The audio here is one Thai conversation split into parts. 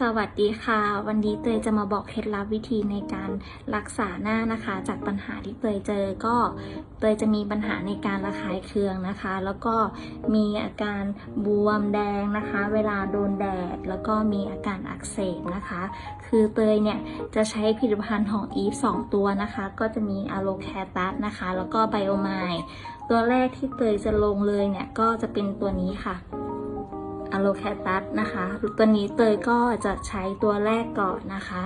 สวัสดีค่ะ วันนี้เตยจะมาบอกเคล็ดลับวิธีในการรักษาหน้านะคะ จากปัญหาที่เตยเจอก็เตยจะมีปัญหาในการระคายเคืองนะคะ แล้วก็มีอาการบวมแดงนะคะ เวลาโดนแดด แล้วก็มีอาการอักเสบนะคะ คือเตยเนี่ยจะใช้ผลิตภัณฑ์ของอีฟ2ตัวนะคะ ก็จะมีอะโลแคตัสนะคะ แล้วก็ไบโอไมตัวแรกที่เตยจะลงเลยเนี่ยก็จะเป็นตัวนี้ค่ะ อะโลแคตัสนะคะตัวนี้เตยก็จะใช้ตัวแรกก่อนนะคะ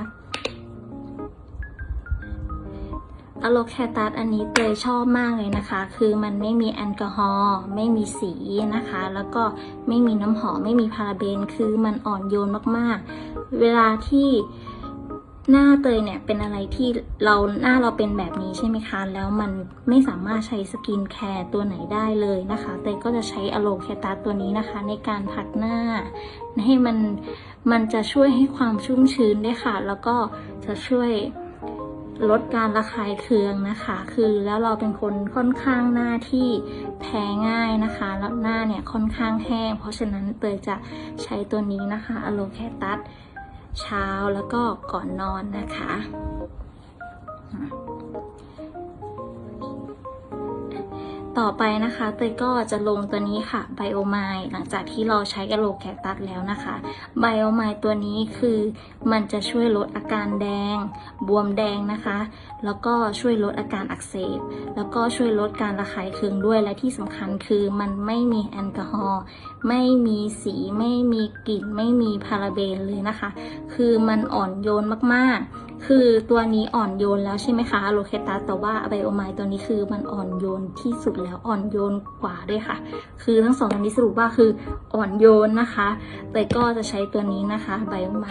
อะโลแคตัสอันนี้เตยชอบมากเลยนะคะ คือมันไม่มีแอลกอฮอล์ไม่มีสีนะคะ แล้วก็ไม่มีน้ำหอมไม่มีพาราเบน คือมันอ่อนโยนมากๆ เวลาที่ หน้าเตยเนี่ยเป็นอะไรที่เราหน้าเราเป็นแบบนี้ใช่ไหมคะ แล้วมันไม่สามารถใช้สกินแคร์ตัวไหนได้เลยนะคะ เตยก็จะใช้อโลแคตัสตัวนี้นะคะ ในการพักหน้า ให้มันมันจะช่วยให้ความชุ่มชื้นได้ค่ะ แล้วก็จะช่วยลดการระคายเคืองนะคะ คือแล้วเราเป็นคนค่อนข้างหน้าที่แพ้ง่ายนะคะ แล้วหน้าเนี่ยค่อนข้างแห้ง เพราะฉะนั้นเตยจะใช้ตัวนี้นะคะอโลแคตัส เช้าแล้วก็ก่อนนอนนะคะ ต่อไปนะคะ เตยก็จะลงตัวนี้ค่ะไบโอไมหลังจากที่เราใช้กะโหลกแคคตัสแล้วนะคะไบโอไมตัวนี้คือมันจะช่วยลดอาการแดง บวมแดงนะคะ แล้วก็ช่วยลดอาการอักเสบ แล้วก็ช่วยลดการระคายเคืองด้วยและที่สำคัญคือมันไม่มีแอลกอฮอล์ไม่มีสีไม่มีกลิ่น ไม่มีพาราเบนเลยนะคะ คือมันอ่อนโยนมากๆ คือตัวนี้อ่อนโยนแล้วใช่ไหมคะโลเคตาแต่ว่าไบโอไมตัวนี้คือมันอ่อนโยนที่สุดแล้วอ่อนโยนกว่าด้วยค่ะ คือทั้งสองตัวนี้สรุปว่าคืออ่อนโยนนะคะ แต่ก็จะใช้ตัวนี้นะคะไบโอไม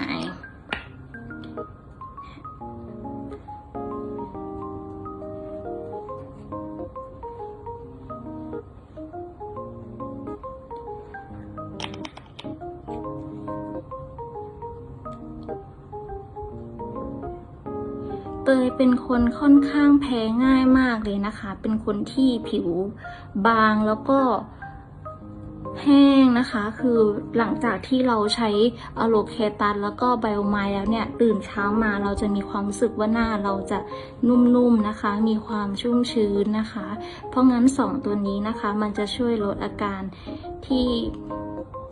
เตยเป็นคนค่อนข้างแพ้ง่ายมากเลยนะคะ เป็นคนที่ผิวบางแล้วก็แห้งนะคะ คือหลังจากที่เราใช้อะโลเคตัสแล้วก็ไบโอไมล์แล้วเนี่ย ตื่นเช้ามาเราจะมีความรู้สึกว่าหน้าเราจะนุ่มๆนะคะ มีความชุ่มชื้นนะคะ เพราะงั้นสองตัวนี้นะคะ มันจะช่วยลดอาการที่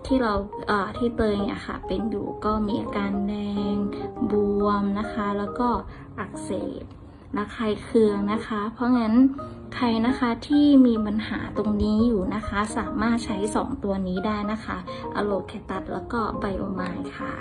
ที่เราที่เตยเนี่ยค่ะ เป็นอยู่ก็มีอาการแดงบว วมนะคะ แล้วก็อักเสบระคายเคืองนะคะ เพราะงั้นใครนะคะที่มีปัญหาตรงนี้อยู่นะคะ สามารถใช้ 2 ตัวนี้ได้นะคะอะโลแคตัสแล้วก็ไบโอไมค่ะ